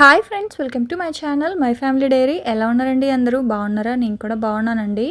Hi friends welcome to my channel my family diary ఎలా ఉన్నారండి అందరూ? బాగున్నారా? నేను కూడా బాగున్నానండి.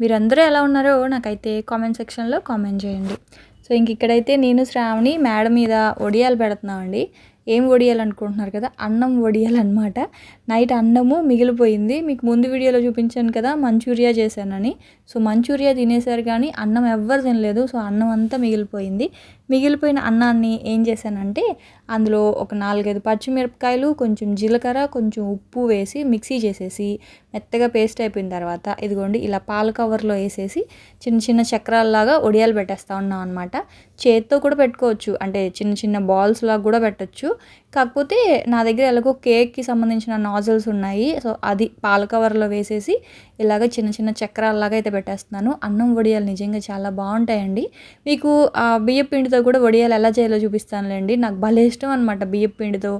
మీరందరూ ఎలా ఉన్నారో నాకైతే కామెంట్ సెక్షన్లో కామెంట్ చేయండి. సో ఇంక ఇక్కడైతే నేను శ్రావణి మేడం మీద ఒడియాలు పెడుతున్నామండి. ఏం వడియాలనుకుంటున్నారు కదా? అన్నం వడియాలన్నమాట. నైట్ అన్నము మిగిలిపోయింది. మీకు ముందు వీడియోలో చూపించాను కదా మంచూరియా చేశానని. సో మంచూరియా తినేసారు కానీ అన్నం ఎవ్వరు తినలేదు. సో అన్నం అంతా మిగిలిపోయింది. మిగిలిపోయిన అన్నాన్ని ఏం చేశానంటే అందులో ఒక నాలుగైదు పచ్చిమిరపకాయలు కొంచెం జీలకర్ర కొంచెం ఉప్పు వేసి మిక్సీ చేసేసి మెత్తగా పేస్ట్ అయిపోయిన తర్వాత ఇదిగోండి ఇలా పాల కవర్లో వేసేసి చిన్న చిన్న చక్రాల్లాగా ఒడియాలు పెట్టేస్తా ఉన్నాం అనమాట చేత్తో కూడా పెట్టుకోవచ్చు. అంటే చిన్న చిన్న బాల్స్ లాగా కూడా పెట్టచ్చు. కాకపోతే నా దగ్గర ఎలాగో కేక్కి సంబంధించిన నాజల్స్ ఉన్నాయి. సో అది పాల కవర్లో వేసేసి ఇలాగ చిన్న చిన్న చక్రాల్లాగా అయితే పెట్టేస్తున్నాను. అన్నం వడియాలు నిజంగా చాలా బాగుంటాయండి. మీకు ఆ బియ్య పిండితో కూడా వడియాలు ఎలా చేయాలో చూపిస్తానులేండి. నాకు భలే ఇష్టం అనమాట బియ్య పిండితో.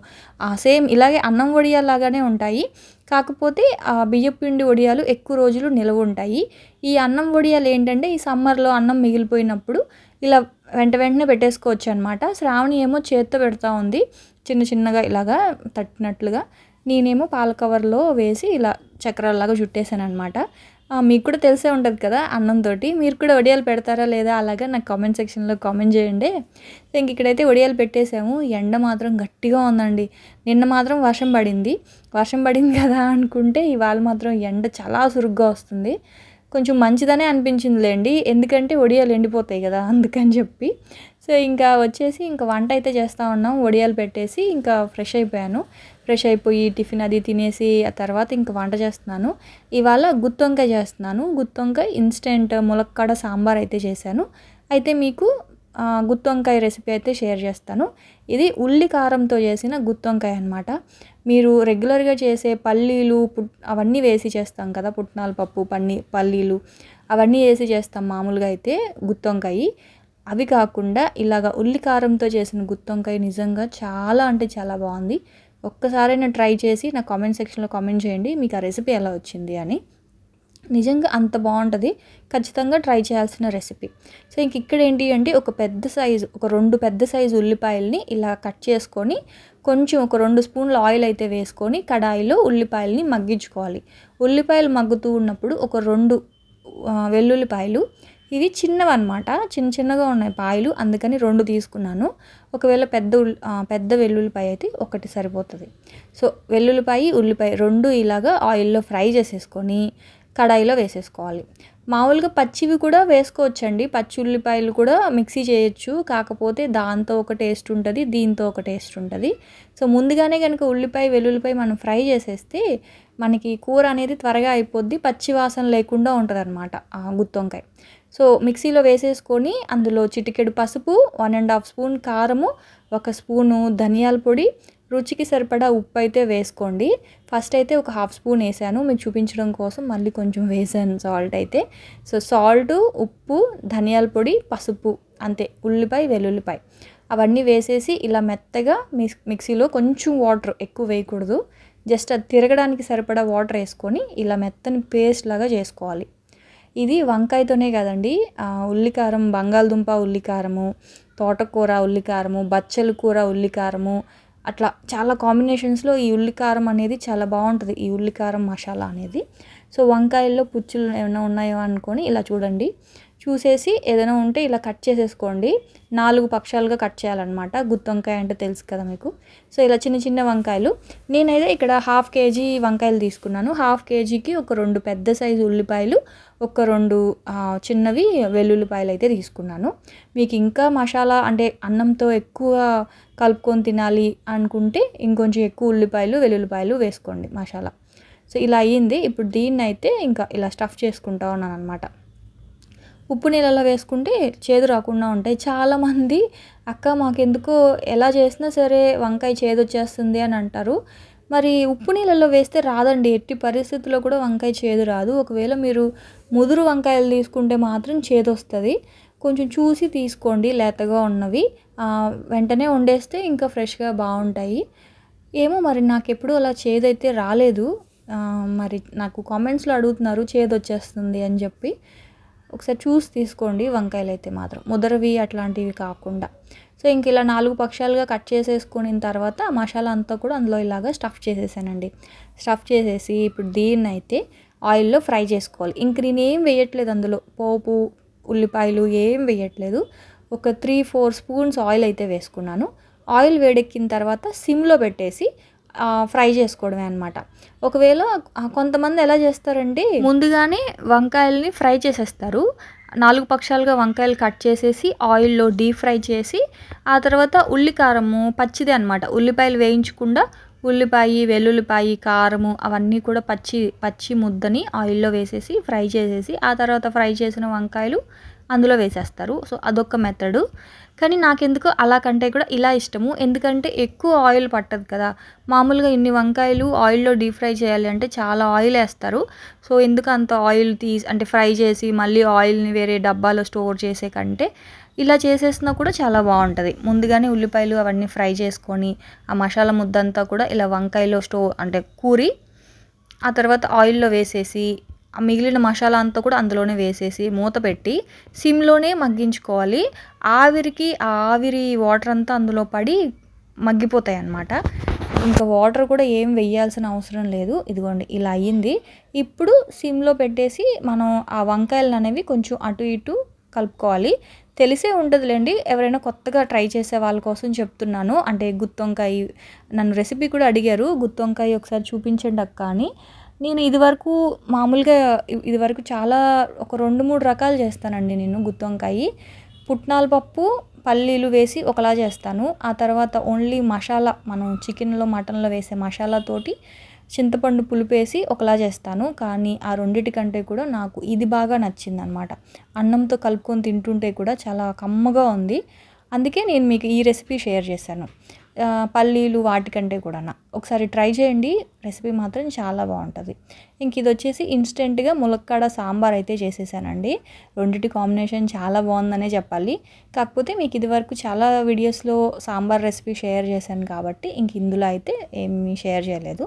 సేమ్ ఇలాగే అన్నం వడియాలు లాగానే ఉంటాయి. కాకపోతే ఆ బియ్యం పిండి వడియాలు ఎక్కువ రోజులు నిలవ ఉంటాయి. ఈ అన్నం వడియాలు ఏంటంటే ఈ సమ్మర్లో అన్నం మిగిలిపోయినప్పుడు ఇలా వెంట వెంటనే పెట్టేసుకోవచ్చు అనమాట శ్రావణి ఏమో చేత్తో పెడతా ఉంది. చిన్న చిన్నగా ఇలాగా తట్టినట్లుగా. నేనేమో పాల కవర్లో వేసి ఇలా చక్రాలలాగా చుట్టేసాను అనమాట మీకు కూడా తెలిసే ఉంటుంది కదా అన్నంతో మీరు కూడా వడియాలు పెడతారా లేదా అలాగా నాకు కామెంట్ సెక్షన్లో కామెంట్ చేయండి. ఇంక ఇక్కడైతే వడియాలు పెట్టేసాము. ఎండ మాత్రం గట్టిగా ఉందండి. నిన్న మాత్రం వర్షం పడింది. వర్షం పడింది కదా అనుకుంటే ఇవాళ మాత్రం ఎండ చాలా సురుగ్గా వస్తుంది. కొంచెం మంచిదనే అనిపించిందిలేండి. ఎందుకంటే వడియాలు ఎండిపోతాయి కదా అందుకని చెప్పి. సో ఇంకా వచ్చేసి ఇంకా వంట అయితే చేస్తూ ఉన్నాం. వడియాలు పెట్టేసి ఇంకా ఫ్రెష్ అయిపోయాను. ఫ్రెష్ అయిపోయి టిఫిన్ అది తినేసి ఆ తర్వాత ఇంకా వంట చేస్తున్నాను. ఇవాళ గుత్తొంకాయ చేస్తున్నాను. గుత్తొంకాయ ఇన్స్టెంట్ ములక్కాడ సాంబార్ అయితే చేశాను. అయితే మీకు గుత్తొంకాయ రెసిపీ అయితే షేర్ చేస్తాను. ఇది ఉల్లి కారంతో చేసిన గుత్తొంకాయ అనమాట మీరు రెగ్యులర్గా చేసే పల్లీలు పుట్ అవన్నీ వేసి చేస్తాం కదా పుట్నాల పప్పు పన్నీ పల్లీలు అవన్నీ వేసి చేస్తాం మామూలుగా అయితే గుత్తొంకాయ. అవి కాకుండా ఇలాగ ఉల్లి కారంతో చేసిన గుత్తొంకాయ నిజంగా చాలా అంటే చాలా బాగుంది. ఒక్కసారైనా ట్రై చేసి నా కామెంట్ సెక్షన్లో కామెంట్ చేయండి మీకు ఆ రెసిపీ ఎలా వచ్చింది అని. నిజంగా అంత బాగుంటుంది. ఖచ్చితంగా ట్రై చేయాల్సిన రెసిపీ. సో ఇంక ఇక్కడ ఏంటి అంటే ఒక పెద్ద సైజు ఒక రెండు పెద్ద సైజు ఉల్లిపాయల్ని ఇలా కట్ చేసుకొని కొంచెం ఒక రెండు స్పూన్ల ఆయిల్ అయితే వేసుకొని కడాయిలో ఉల్లిపాయలని మగ్గించుకోవాలి. ఉల్లిపాయలు మగ్గుతూ ఉన్నప్పుడు ఒక రెండు వెల్లుల్లిపాయలు. ఇవి చిన్నవి అనమాట చిన్న చిన్నగా ఉన్నాయి పాయలు అందుకని రెండు తీసుకున్నాను. ఒకవేళ పెద్ద పెద్ద వెల్లుల్లిపాయ అయితే ఒకటి సరిపోతుంది. సో వెల్లుల్లిపాయ ఉల్లిపాయ రెండు ఇలాగా ఆయిల్లో ఫ్రై చేసేసుకొని కడాయిలో వేసేసుకోవాలి. మామూలుగా పచ్చివి కూడా వేసుకోవచ్చండి. పచ్చి ఉల్లిపాయలు కూడా మిక్సీ చేయొచ్చు. కాకపోతే దాంతో ఒక టేస్ట్ ఉంటుంది దీంతో ఒక టేస్ట్ ఉంటుంది. సో ముందుగానే కనుక ఉల్లిపాయ వెల్లుల్లిపాయ మనం ఫ్రై చేసేస్తే మనకి కూర అనేది త్వరగా అయిపోద్ది. పచ్చి వాసన లేకుండా ఉంటుంది అనమాట గుత్తొంకాయ. సో మిక్సీలో వేసేసుకొని అందులో చిటికెడు పసుపు వన్ అండ్ హాఫ్ స్పూన్ కారము ఒక స్పూను ధనియాల పొడి రుచికి సరిపడా ఉప్పు అయితే వేసుకోండి. ఫస్ట్ అయితే ఒక హాఫ్ స్పూన్ వేసాను. మీకు చూపించడం కోసం మళ్ళీ కొంచెం వేసాను సాల్ట్ అయితే. సో సాల్ట్ ఉప్పు ధనియాల పొడి పసుపు అంతే. ఉల్లిపాయ వెల్లుల్లిపాయ. అవన్నీ వేసేసి ఇలా మెత్తగా మిక్సీలో కొంచెం వాటర్ ఎక్కువ వేయకూడదు. జస్ట్ అది తిరగడానికి సరిపడా వాటర్ వేసుకొని ఇలా మెత్తని పేస్ట్ లాగా చేసుకోవాలి. ఇది వంకాయతోనే కదండి. ఉల్లికారం బంగాళదుంప ఉల్లికారము తోటకూర ఉల్లికారము బచ్చల కూర ఉల్లికారము అట్లా చాలా కాంబినేషన్స్లో ఈ ఉల్లికారం అనేది చాలా బాగుంటుంది ఈ ఉల్లికారం మసాలా అనేది. సో వంకాయల్లో పుచ్చులు ఏమైనా ఉన్నాయో అనుకొని ఇలా చూడండి. చూసేసి ఏదైనా ఉంటే ఇలా కట్ చేసేసుకోండి. నాలుగు పక్షాలుగా కట్ చేయాలన్నమాట. గుత్తొంకాయ అంటే తెలుసు కదా మీకు. సో ఇలా చిన్న చిన్న వంకాయలు. నేనైతే ఇక్కడ హాఫ్ కేజీ వంకాయలు తీసుకున్నాను. హాఫ్ కేజీకి ఒక రెండు పెద్ద సైజు ఉల్లిపాయలు ఒక రెండు చిన్నవి వెల్లుల్లిపాయలు అయితే తీసుకున్నాను. మీకు ఇంకా మసాలా అంటే అన్నంతో ఎక్కువ కలుపుకొని తినాలి అనుకుంటే ఇంకొంచెం ఎక్కువ ఉల్లిపాయలు వెల్లుల్లిపాయలు వేసుకోండి మసాలా. సో ఇలా అయ్యింది. ఇప్పుడు దీన్ని అయితే ఇంకా ఇలా స్టఫ్ చేసుకుంటా ఉన్నాను అనమాట ఉప్పు నీళ్ళలో వేసుకుంటే చేదు రాకుండా ఉంటాయి. చాలామంది అక్క మాకెందుకో ఎలా చేసినా సరే వంకాయ చేదు వచ్చేస్తుంది అని అంటారు. మరి ఉప్పు నీళ్ళలో వేస్తే రాదండి. ఎట్టి పరిస్థితుల్లో కూడా వంకాయ చేదు రాదు. ఒకవేళ మీరు ముదురు వంకాయలు తీసుకుంటే మాత్రం చేదు వస్తుంది. కొంచెం చూసి తీసుకోండి లేతగా ఉన్నవి. వెంటనే వండేస్తే ఇంకా ఫ్రెష్గా బాగుంటాయి. ఏమో మరి నాకు ఎప్పుడు అలా చేదైతే రాలేదు. మరి నాకు కామెంట్స్లో అడుగుతున్నారు చేదు వచ్చేస్తుంది అని చెప్పి. ఒకసారి చూసి తీసుకోండి వంకాయలు అయితే మాత్రం. ముదరవి అట్లాంటివి కాకుండా. సో ఇంక ఇలా నాలుగు పక్షాలుగా కట్ చేసేసుకున్న తర్వాత మసాలా అంతా కూడా అందులో ఇలాగా స్టఫ్ చేసేసానండి. స్టఫ్ చేసేసి ఇప్పుడు దీన్ని అయితే ఆయిల్లో ఫ్రై చేసుకోవాలి. ఇంక నేను ఏం వేయట్లేదు అందులో. పోపు ఉల్లిపాయలు ఏం వేయట్లేదు. ఒక త్రీ ఫోర్ స్పూన్స్ ఆయిల్ అయితే వేసుకున్నాను. ఆయిల్ వేడెక్కిన తర్వాత సిమ్లో పెట్టేసి ఫ్రై చేసుకోవడమే అనమాట ఒకవేళ కొంతమంది ఎలా చేస్తారంటే ముందుగానే వంకాయల్ని ఫ్రై చేసేస్తారు. నాలుగు పక్షాలుగా వంకాయలు కట్ చేసేసి ఆయిల్లో డీప్ ఫ్రై చేసి ఆ తర్వాత ఉల్లి కారము పచ్చిదే అనమాట ఉల్లిపాయలు వేయించకుండా ఉల్లిపాయ వెల్లుల్లిపాయ కారము అవన్నీ కూడా పచ్చి పచ్చి ముద్దని ఆయిల్లో వేసేసి ఫ్రై చేసేసి ఆ తర్వాత ఫ్రై చేసిన వంకాయలు అందులో వేసేస్తారు. సో అదొక మెథడు. కానీ నాకెందుకు అలా కంటే కూడా ఇలా ఇష్టము. ఎందుకంటే ఎక్కువ ఆయిల్ పట్టదు కదా. మామూలుగా ఇన్ని వంకాయలు ఆయిల్లో డీప్ ఫ్రై చేయాలి అంటే చాలా ఆయిల్ వేస్తారు. సో ఎందుకు అంత ఆయిల్ తీసి అంటే ఫ్రై చేసి మళ్ళీ ఆయిల్ని వేరే డబ్బాలో స్టోర్ చేసే కంటే ఇలా చేసేసినా కూడా చాలా బాగుంటుంది. ముందుగానే ఉల్లిపాయలు అవన్నీ ఫ్రై చేసుకొని ఆ మసాలా ముద్దంతా కూడా ఇలా వంకాయలో స్టో అంటే కూరి ఆ తర్వాత ఆయిల్లో వేసేసి మిగిలిన మసాలా అంతా కూడా అందులోనే వేసేసి మూత పెట్టి సిమ్లోనే మగ్గించుకోవాలి. ఆవిరికి ఆ ఆవిరి వాటర్ అంతా అందులో పడి మగ్గిపోతాయి అన్నమాట ఇంకా వాటర్ కూడా ఏం వేయాల్సిన అవసరం లేదు. ఇదిగోండి ఇలా అయ్యింది. ఇప్పుడు సిమ్లో పెట్టేసి మనం ఆ వంకాయలు అనేవి కొంచెం అటు ఇటు కలుపుకోవాలి. తెలిసే ఉంటుందిలేండి ఎవరైనా కొత్తగా ట్రై చేసే వాళ్ళ కోసం చెప్తున్నాను. అంటే గుత్తొంకాయ నన్ను రెసిపీ కూడా అడిగారు. గుత్తొంకాయ ఒకసారి చూపించండి అక్క అని. నేను ఇదివరకు మామూలుగా ఇదివరకు చాలా ఒక రెండు మూడు రకాలు చేస్తానండి నేను గుత్తొంకాయ. పుట్నాల పప్పు పల్లీలు వేసి ఒకలా చేస్తాను. ఆ తర్వాత ఓన్లీ మసాలా మనం చికెన్లో మటన్లో వేసే మసాలాతోటి చింతపండు పులుపేసి ఒకలా చేస్తాను. కానీ ఆ రెండిటికంటే కూడా నాకు ఇది బాగా నచ్చింది అనమాట అన్నంతో కలుపుకొని తింటుంటే కూడా చాలా కమ్మగా ఉంది. అందుకే నేను మీకు ఈ రెసిపీ షేర్ చేశాను. పల్లీలు వాటికంటే కూడా ఒకసారి ట్రై చేయండి రెసిపీ మాత్రం చాలా బాగుంటుంది. ఇంక ఇది వచ్చేసి ఇన్స్టెంట్గా ములక్కాడ సాంబార్ అయితే చేసేసానండి. రెండింటి కాంబినేషన్ చాలా బాగుందనే చెప్పాలి. కాకపోతే మీకు ఇది వరకు చాలా వీడియోస్లో సాంబార్ రెసిపీ షేర్ చేశాను కాబట్టి ఇంక ఇందులో అయితే ఏమీ షేర్ చేయలేదు.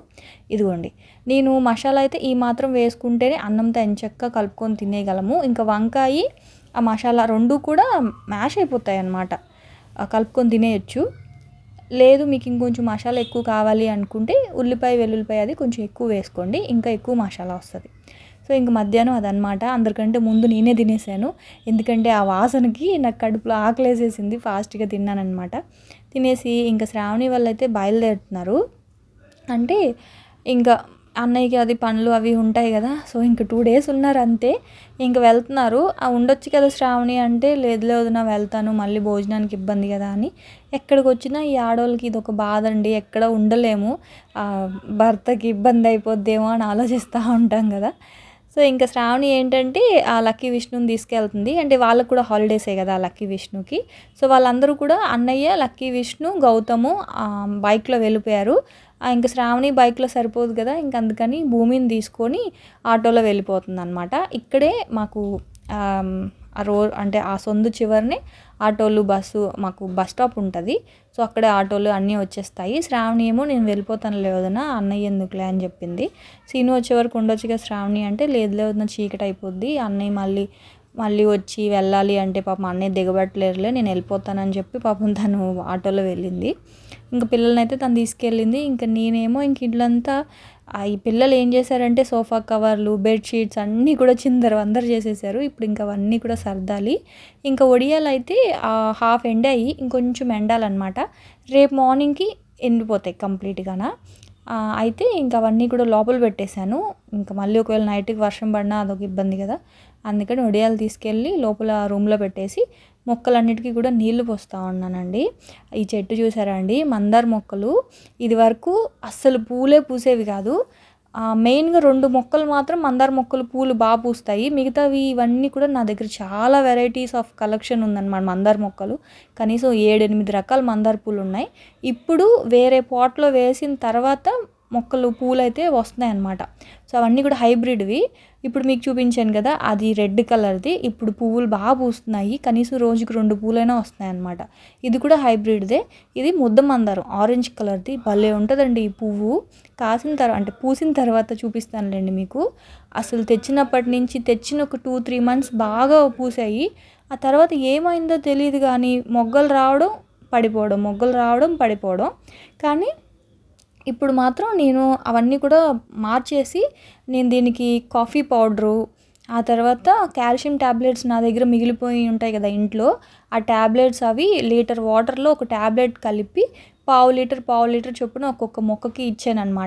ఇదిగోండి నేను మసాలా అయితే ఈ మాత్రం వేసుకుంటేనే అన్నంతో ఎంచక్క కలుపుకొని తినేయగలము. ఇంకా వంకాయ ఆ మసాలా రెండు కూడా మ్యాష్ అయిపోతాయి అన్నమాట కలుపుకొని తినేయచ్చు. లేదు మీకు ఇంకొంచెం మసాలా ఎక్కువ కావాలి అనుకుంటే ఉల్లిపాయ వెల్లుల్లిపాయ అది కొంచెం ఎక్కువ వేసుకోండి. ఇంకా ఎక్కువ మసాలా వస్తుంది. సో ఇంక మధ్యాహ్నం అదనమాట అందరికంటే ముందు నేనే తినేసాను. ఎందుకంటే ఆ వాసనకి నాకు కడుపులో ఆకలేసేసింది. ఫాస్ట్గా తిన్నానమాట తినేసి ఇంకా శ్రావణి వాళ్ళు అయితే బయలుదేరుతున్నారు. అంటే ఇంకా అన్నయ్యకి అది పనులు అవి ఉంటాయి కదా సో ఇంక టూ డేస్ ఉన్నారు అంతే. ఇంక వెళ్తున్నారు. ఆ ఉండొచ్చు కదా శ్రావణి అంటే లేదు లేదు నా వెళ్తాను మళ్ళీ భోజనానికి ఇబ్బంది కదా అని. ఎక్కడికి వచ్చినా ఈ ఆడవాళ్ళకి ఇది ఒక బాధ అండి ఎక్కడ ఉండలేము. భర్తకి ఇబ్బంది అయిపోద్దేమో అని ఆలోచిస్తూ ఉంటాం కదా. సో ఇంకా శ్రావణి ఏంటంటే ఆ లక్కీ విష్ణుని తీసుకెళ్తుంది. అంటే వాళ్ళకు కూడా హాలిడేసే కదా లక్కీ విష్ణుకి. సో వాళ్ళందరూ కూడా అన్నయ్య లక్కీ విష్ణు గౌతము బైక్లో వెళ్ళిపోయారు. ఇంకా శ్రావణి బైక్లో సరిపోదు కదా ఇంక అందుకని భూమిని తీసుకొని ఆటోలో వెళ్ళిపోతుంది అనమాట ఇక్కడే మాకు ఆ రో అంటే ఆ సొందు చివరినే ఆటోలు బస్సు మాకు బస్ స్టాప్ ఉంటుంది. సో అక్కడే ఆటోలు అన్నీ వచ్చేస్తాయి. శ్రావణి ఏమో నేను వెళ్ళిపోతాను లేదన్నా అన్నయ్య ఎందుకులే? అని చెప్పింది. సీను వచ్చే వరకు ఉండొచ్చుగా శ్రావణి అంటే లేదు లేదన్నా చీకటి అయిపోద్ది. అన్నయ్య మళ్ళీ మళ్ళీ వచ్చి వెళ్ళాలి అంటే పాపం అన్నయ్య దిగబట్టలేరులే నేను వెళ్ళిపోతానని చెప్పి పాపం తను ఆటోలో వెళ్ళింది. ఇంకా పిల్లల్ని అయితే తను తీసుకెళ్ళింది. ఇంకా నేనేమో ఇంక ఇళ్ళంతా ఈ పిల్లలు ఏం చేశారంటే సోఫా కవర్లు బెడ్షీట్స్ అన్నీ కూడా చిందరు అందరు చేసేసారు. ఇప్పుడు ఇంకా అవన్నీ కూడా సర్దాలి. ఇంకా ఒడియాలు అయితే హాఫ్ ఎండ్ అయ్యి ఇంకొంచెం ఎండాలన్నమాట. రేపు మార్నింగ్కి ఎండిపోతాయి కంప్లీట్గానా. అయితే ఇంకా అవన్నీ కూడా లోపల పెట్టేశాను. ఇంకా మళ్ళీ ఒకవేళ నైట్కి వర్షం పడినా అదొక ఇబ్బంది కదా. అందుకని వడియాలు తీసుకెళ్ళి లోపల రూమ్లో పెట్టేసి మొక్కలన్నిటికీ కూడా నీళ్ళు పోస్తూ ఉన్నానండి. ఈ చెట్టు చూసారా అండి? మందార మొక్కలు. ఇది వరకు అస్సలు పూలే పూసేవి కాదు. మెయిన్గా రెండు మొక్కలు మాత్రం మందార మొక్కలు పూలు బాగా పూస్తాయి. మిగతావి ఇవన్నీ కూడా నా దగ్గర చాలా వెరైటీస్ ఆఫ్ కలెక్షన్ ఉందన్నమాట మందార మొక్కలు. కనీసం ఏడెనిమిది రకాల మందార పూలు ఉన్నాయి. ఇప్పుడు వేరే పాట్లో వేసిన తర్వాత మొక్కలు పూలు అయితే వస్తున్నాయి అన్నమాట సో అవన్నీ కూడా హైబ్రిడ్వి. ఇప్పుడు మీకు చూపించాను కదా అది రెడ్ కలర్ది. ఇప్పుడు పువ్వులు బాగా పూస్తున్నాయి. కనీసం రోజుకి రెండు పూలైనా వస్తున్నాయి అన్నమాట ఇది కూడా హైబ్రిడ్దే. ఇది ముద్ద మందారం ఆరెంజ్ కలర్ది. భలే ఉంటుందండి ఈ పువ్వు. కాసిన తర్వాత అంటే పూసిన తర్వాత చూపిస్తానులేండి మీకు. అసలు తెచ్చినప్పటి నుంచి తెచ్చిన ఒక టూ త్రీ మంత్స్ బాగా పూసాయి. ఆ తర్వాత ఏమైందో తెలియదు కానీ మొగ్గలు రావడం పడిపోవడం మొగ్గలు రావడం పడిపోవడం. కానీ ఇప్పుడు మాత్రం నేను అవన్నీ కూడా మార్చేసి నేను దీనికి కాఫీ పౌడరు ఆ తర్వాత కాల్షియం ట్యాబ్లెట్స్ నా దగ్గర మిగిలిపోయి ఉంటాయి కదా ఇంట్లో ఆ ట్యాబ్లెట్స్ అవి లీటర్ వాటర్లో ఒక ట్యాబ్లెట్ కలిపి పావు లీటర్ పావు లీటర్ చొప్పున ఒక్కొక్క మొక్కకి ఇచ్చాను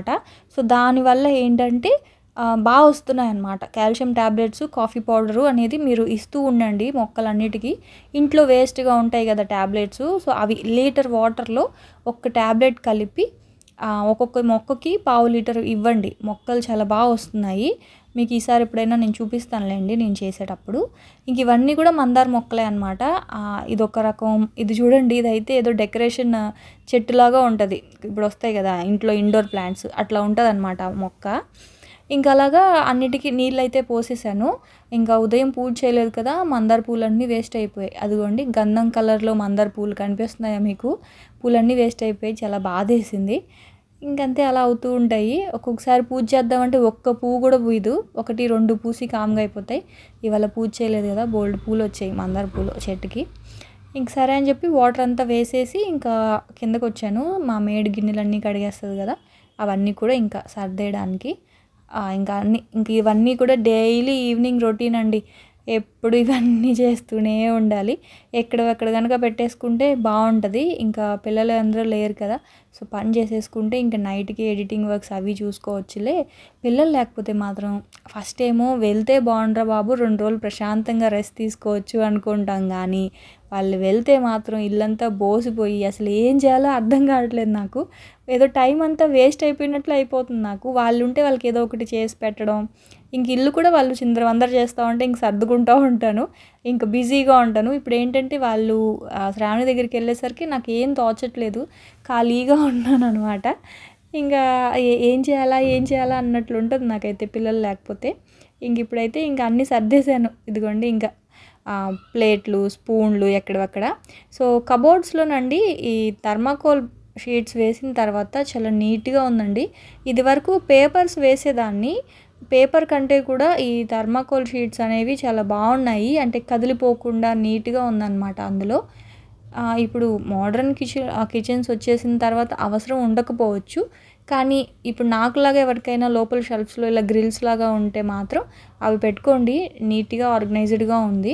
సో దానివల్ల ఏంటంటే బాగా వస్తున్నాయి అన్నమాట కాల్షియం ట్యాబ్లెట్స్ కాఫీ పౌడరు అనేది మీరు ఇస్తూ ఉండండి మొక్కలన్నిటికీ. ఇంట్లో వేస్ట్గా ఉంటాయి కదా ట్యాబ్లెట్స్ సో అవి లీటర్ వాటర్లో ఒక ట్యాబ్లెట్ కలిపి ఒక్కొక్క మొక్కకి పావు లీటర్ ఇవ్వండి. మొక్కలు చాలా బాగా వస్తున్నాయి. మీకు ఈసారి ఎప్పుడైనా నేను చూపిస్తానులేండి నేను చేసేటప్పుడు. ఇంక ఇవన్నీ కూడా మందార మొక్కలే అనమాట ఇది ఒక రకం. ఇది చూడండి ఇదైతే ఏదో డెకరేషన్ చెట్టులాగా ఉంటుంది. ఇప్పుడు వస్తాయి కదా ఇంట్లో ఇండోర్ ప్లాంట్స్ అట్లా ఉంటుంది అనమాట మొక్క. ఇంకా అలాగా అన్నిటికీ నీళ్ళు అయితే పోసేసాను. ఇంకా ఉదయం పూజ చేయలేదు కదా మందార పూలన్నీ వేస్ట్ అయిపోయాయి. అదిగోండి గంధం కలర్లో మందార పూలు కనిపిస్తున్నాయా మీకు? పూలన్నీ వేస్ట్ అయిపోయి చాలా బాధేసింది. ఇంకంతే అలా అవుతూ ఉంటాయి. ఒక్కొక్కసారి పూజ చేద్దామంటే ఒక్క పువ్వు కూడా పూయదు. ఒకటి రెండు పూసి కామ్గా అయిపోతాయి. ఇవాళ పూజ చేయలేదు కదా బోల్డ్ పూలు వచ్చాయి మందార పూలు చెట్టుకి. ఇంక సరే అని చెప్పి వాటర్ అంతా వేసేసి ఇంకా కిందకు వచ్చాను. మా మేడి గిన్నెలన్నీ కడిగేస్తుంది కదా అవన్నీ కూడా ఇంకా సర్దేయడానికి. ఇంకా అన్ని ఇంక ఇవన్నీ కూడా డైలీ ఈవినింగ్ రొటీన్ అండి. ఎప్పుడు ఇవన్నీ చేస్తూనే ఉండాలి. ఎక్కడ కనుక పెట్టేసుకుంటే బాగుంటుంది. ఇంకా పిల్లలు అందరూ లేరు కదా. సో పని చేసేసుకుంటే ఇంకా నైట్కి ఎడిటింగ్ వర్క్స్ అవి చూసుకోవచ్చులే. పిల్లలు లేకపోతే మాత్రం ఫస్ట్ ఏమో వెళ్తే బాగుండ్రా బాబు రెండు రోజులు ప్రశాంతంగా రెస్ట్ తీసుకోవచ్చు అనుకుంటాం కానీ వాళ్ళు వెళ్తే మాత్రం ఇల్లంతా బోసిపోయి అసలు ఏం చేయాలో అర్థం కావట్లేదు నాకు. ఏదో టైం అంతా వేస్ట్ అయిపోయినట్లు అయిపోతుంది నాకు. వాళ్ళు ఉంటే వాళ్ళకి ఏదో ఒకటి చేసి పెట్టడం ఇంక ఇల్లు కూడా వాళ్ళు చిందరవందర చేస్తూ ఉంటే ఇంక సర్దుకుంటూ ఉంటాను. ఇంక బిజీగా ఉంటాను. ఇప్పుడు ఏంటంటే వాళ్ళు శ్రావణి దగ్గరికి వెళ్ళేసరికి నాకు ఏం తోచట్లేదు. ఖాళీగా ఉన్నాను అనమాట ఇంకా ఏం చేయాలా ఏం చేయాలా అన్నట్లు ఉంటుంది నాకైతే పిల్లలు లేకపోతే. ఇంక ఇప్పుడైతే ఇంకా అన్నీ సర్దేశాను. ఇదిగోండి ఇంకా ప్లేట్లు స్పూన్లు ఎక్కడక్కడ సో కబోర్డ్స్లోనండి ఈ థర్మాకోల్ షీట్స్ వేసిన తర్వాత చాలా నీట్గా ఉందండి. ఇది వరకు పేపర్స్ వేసేదాన్ని. పేపర్ కంటే కూడా ఈ థర్మాకోల్ షీట్స్ అనేవి చాలా బాగున్నాయి. అంటే కదిలిపోకుండా నీట్గా ఉందన్నమాట అందులో. ఇప్పుడు మోడర్న్ కిచెన్ కిచెన్స్ వచ్చేసిన తర్వాత అవసరం ఉండకపోవచ్చు. కానీ ఇప్పుడు నాకులాగా ఎవరికైనా లోపల షెల్ఫ్స్లో ఇలా గ్రిల్స్ లాగా ఉంటే మాత్రం అవి పెట్టుకోండి. నీట్గా ఆర్గనైజ్డ్గా ఉంది.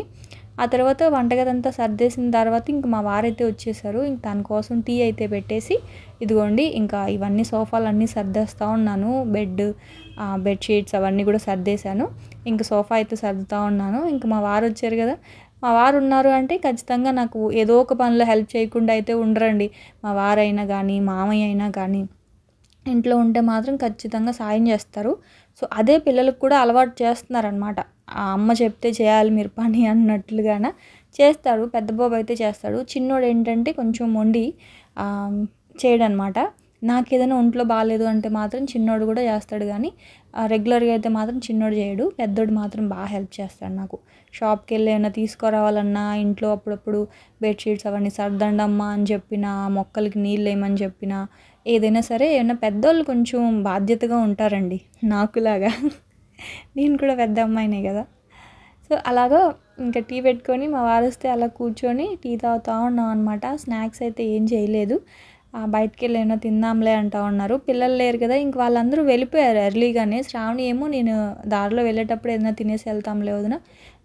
ఆ తర్వాత వంటగదంతా సర్దేసిన తర్వాత ఇంక మా వారైతే వచ్చేసారు. ఇంక దానికోసం టీ అయితే పెట్టేసి ఇదిగోండి ఇంకా ఇవన్నీ సోఫాలు అన్నీ సర్దేస్తూ ఉన్నాను. బెడ్ బెడ్షీట్స్ అవన్నీ కూడా సర్దేశాను. ఇంక సోఫా అయితే సర్దుతూ ఉన్నాను. ఇంక మా వారు వచ్చారు కదా. మా వారు ఉన్నారు అంటే ఖచ్చితంగా నాకు ఏదో ఒక పనిలో హెల్ప్ చేయకుండా అయితే ఉండరండి. మా వారైనా కానీ మామయ్య అయినా కానీ ఇంట్లో ఉంటే మాత్రం ఖచ్చితంగా సాయం చేస్తారు. సో అదే పిల్లలకు కూడా అలవాటు చేస్తున్నారనమాట ఆ అమ్మ చెప్తే చేయాలి మీరు పని అన్నట్లుగాన చేస్తాడు పెద్ద బాబు అయితే చేస్తాడు. చిన్నోడు ఏంటంటే కొంచెం మొండి చేయడనమాట నాకు ఏదైనా ఒంట్లో బాగాలేదు అంటే మాత్రం చిన్నోడు కూడా చేస్తాడు కానీ రెగ్యులర్గా అయితే మాత్రం చిన్నోడు చేయడు. పెద్దోడు మాత్రం బాగా హెల్ప్ చేస్తాడు నాకు. షాప్కి వెళ్ళి ఏమైనా తీసుకురావాలన్నా ఇంట్లో అప్పుడప్పుడు బెడ్షీట్స్ అవన్నీ సర్దండమ్మా అని చెప్పిన మొక్కలకి నీళ్ళు వేయమని చెప్పిన ఏదైనా సరే ఏమైనా పెద్దోళ్ళు కొంచెం బాధ్యతగా ఉంటారండి. నాకులాగా. నేను కూడా పెద్ద అమ్మాయినే కదా. సో అలాగా ఇంకా టీ పెట్టుకొని మా వారు వస్తే అలా కూర్చొని టీ తాగుతూ ఉన్నాం అనమాట స్నాక్స్ అయితే ఏం చేయలేదు. బయటికి వెళ్ళి ఏమైనా తిందాంలే అంటా ఉన్నారు. పిల్లలు లేరు కదా ఇంక వాళ్ళందరూ వెళ్ళిపోయారు ఎర్లీగానే. శ్రావణి ఏమో నేను దారిలో వెళ్ళేటప్పుడు ఏదైనా తినేసి వెళ్తాంలే వదిన.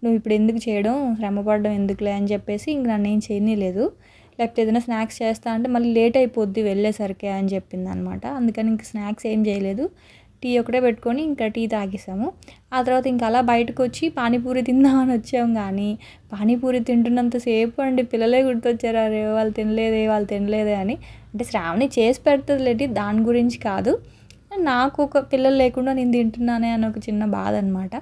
నువ్వు ఇప్పుడు ఎందుకు చేయడం? శ్రమపడడం ఎందుకులే? అని చెప్పేసి ఇంక నన్ను ఏం చేయనీలేదు. లేకపోతే ఏదైనా స్నాక్స్ చేస్తా అంటే మళ్ళీ లేట్ అయిపోద్ది వెళ్ళేసరికి అని చెప్పింది అనమాట అందుకని ఇంక స్నాక్స్ ఏం చేయలేదు. టీ ఒకటే పెట్టుకొని ఇంకా టీ తాగేసాము. ఆ తర్వాత ఇంకా అలా బయటకు వచ్చి పానీపూరి తిందామని వచ్చాము కానీ పానీపూరి తింటున్నంతసేపు అండి. పిల్లలే గుర్తొచ్చారు అరే వాళ్ళు తినలేదే వాళ్ళు తినలేదే అని. అంటే శ్రావణి చేసి పెడుతుంది లేటి దాని గురించి కాదు. నాకు ఒక పిల్లలు లేకుండా నేను తింటున్నానే అని ఒక చిన్న బాధ అనమాట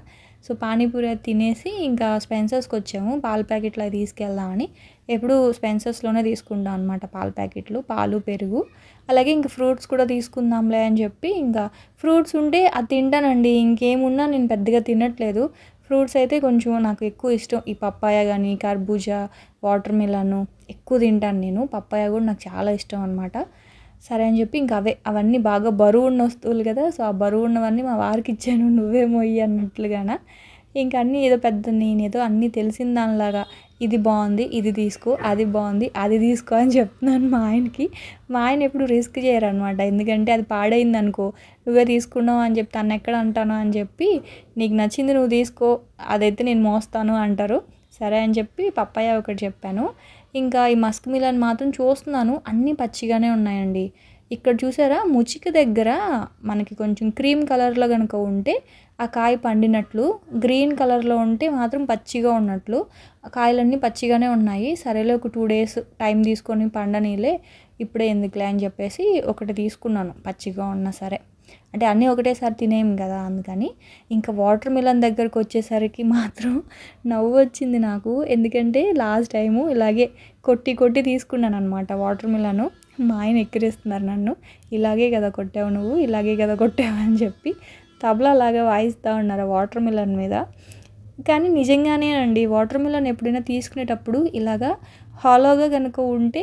సో పానీపూరి తినేసి ఇంకా స్పెన్సర్స్కి వచ్చాము పాల ప్యాకెట్లు అవి తీసుకెళ్దామని. ఎప్పుడు స్పెన్సర్స్లోనే తీసుకుంటాం అనమాట పాల ప్యాకెట్లు పాలు పెరుగు. అలాగే ఇంక ఫ్రూట్స్ కూడా తీసుకుందాంలే అని చెప్పి ఇంకా ఫ్రూట్స్ ఉంటే అది తింటానండి. ఇంకేమున్నా నేను పెద్దగా తినట్లేదు. ఫ్రూట్స్ అయితే కొంచెం నాకు ఎక్కువ ఇష్టం. ఈ పప్పాయ కానీ కర్బూజా వాటర్ మిలన్ ఎక్కువ తింటాను నేను. పప్పాయ కూడా నాకు చాలా ఇష్టం అనమాట సరే అని చెప్పి ఇంకా అవే అవన్నీ బాగా బరువు ఉన్న వస్తువులు కదా సో ఆ బరువు ఉన్నవన్నీ మా వారికి ఇచ్చాను. నువ్వే మొయ్యి అన్నట్లుగాన. ఇంకా అన్నీ ఏదో పెద్ద నేనేదో అన్నీ తెలిసిన దానిలాగా ఇది బాగుంది ఇది తీసుకో అది బాగుంది అది తీసుకో అని చెప్తున్నాను మా ఆయనకి. మా ఆయన ఎప్పుడు రిస్క్ చేయరనమాట ఎందుకంటే అది పాడైంది అనుకో నువ్వే తీసుకున్నావు అని చెప్తే అన్న ఎక్కడ అంటాను అని చెప్పి నీకు నచ్చింది నువ్వు తీసుకో అదైతే నేను మోస్తాను అంటారు. సరే అని చెప్పి పప్పాయ ఒకటి చెప్పాను. ఇంకా ఈ మస్క్ మిలన్ మాత్రం చూస్తున్నాను. అన్నీ పచ్చిగానే ఉన్నాయండి. ఇక్కడ చూసారా? ముచికి దగ్గర మనకి కొంచెం క్రీమ్ కలర్లో కనుక ఉంటే ఆ కాయ పండినట్లు గ్రీన్ కలర్లో ఉంటే మాత్రం పచ్చిగా ఉన్నట్లు ఆ కాయలన్నీ పచ్చిగానే ఉన్నాయి. సరేలే ఒక టూ డేస్ టైం తీసుకొని పండనీలే ఇప్పుడే ఎందుకులే అని చెప్పేసి ఒకటి తీసుకున్నాను పచ్చిగా ఉన్నా సరే. అంటే అన్నీ ఒకటేసారి తినేయం కదా అందుకని. ఇంకా వాటర్ మిలన్ దగ్గరకు వచ్చేసరికి మాత్రం నవ్వు వచ్చింది నాకు. ఎందుకంటే లాస్ట్ టైము ఇలాగే కొట్టి కొట్టి తీసుకున్నాను అనమాట వాటర్ మిలను. మా ఆయన ఎక్కిరిస్తున్నారు నన్ను. ఇలాగే కదా కొట్టావు నువ్వు ఇలాగే కదా కొట్టావు అని చెప్పి తబలా లాగా వాయిస్తూ ఉన్నారు వాటర్ మిలన్ మీద. కానీ నిజంగానే అండి వాటర్ మిలన్ ఎప్పుడైనా తీసుకునేటప్పుడు ఇలాగా హాలోగా కనుక ఉంటే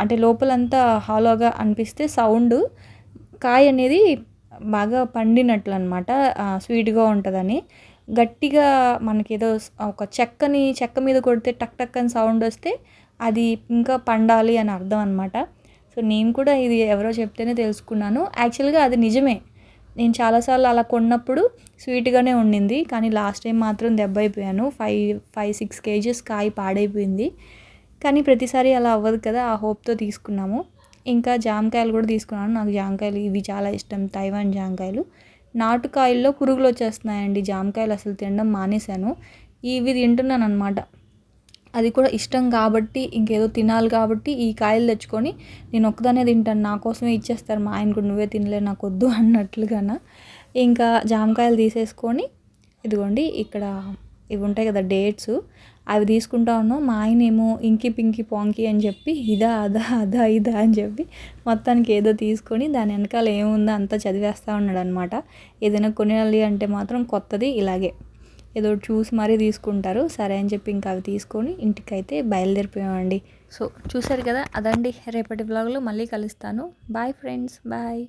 అంటే లోపలంతా హాలోగా అనిపిస్తే సౌండ్ కాయ అనేది బాగా పండినట్లు అనమాట స్వీట్గా ఉంటుందని. గట్టిగా మనకి ఏదో ఒక చెక్కని చెక్క మీద కొడితే టక్ టక్ అని సౌండ్ వస్తే అది ఇంకా పండాలి అని అర్థం అనమాట సో నేను కూడా ఇది ఎవరో చెప్తేనే తెలుసుకున్నాను. యాక్చువల్గా అది నిజమే. నేను చాలాసార్లు అలా కొన్నప్పుడు స్వీట్గానే ఉండింది కానీ లాస్ట్ టైం మాత్రం దెబ్బ అయిపోయాను. ఫైవ్ ఫైవ్ సిక్స్ కేజెస్ కాయ పాడైపోయింది. కానీ ప్రతిసారి అలా అవ్వదు కదా ఆ హోప్తో తీసుకున్నాము. ఇంకా జామకాయలు కూడా తీసుకున్నాను. నాకు జామకాయలు ఇవి చాలా ఇష్టం తైవాన్ జామకాయలు. నాటుకాయల్లో పురుగులు వచ్చేస్తున్నాయండి. జామకాయలు అసలు తినడం మానేశాను. ఇవి తింటున్నాను అనమాట అది కూడా ఇష్టం కాబట్టి ఇంకేదో తినాలి కాబట్టి ఈ కాయలు తెచ్చుకొని నేను ఒక్కదానే తింటాను. నా కోసమే ఇచ్చేస్తారు. మా ఆయన కూడా నువ్వే తినలే నాకు వద్దు అన్నట్లుగాన. ఇంకా జామకాయలు తీసేసుకొని ఇదిగోండి ఇక్కడ ఇవి ఉంటాయి కదా డేట్స్ అవి తీసుకుంటా ఉన్నాం. మా ఆయన ఏమో ఇంకి పింకి పాంకి అని చెప్పి ఇదా అదా అదా ఇదా అని చెప్పి మొత్తానికి ఏదో తీసుకొని దాని వెనకాల ఏముందో అంతా చదివేస్తూ ఉన్నాడు అనమాట ఏదైనా కొనాలి అంటే మాత్రం కొత్తది ఇలాగే. ఏదో చూసి మరీ తీసుకుంటారు. సరే అని చెప్పి ఇంకా అవి తీసుకొని ఇంటికైతే బయలుదేరిపోయామండి. సో చూసారు కదా అదండి రేపటి బ్లాగ్లో మళ్ళీ కలుస్తాను. Bye friends bye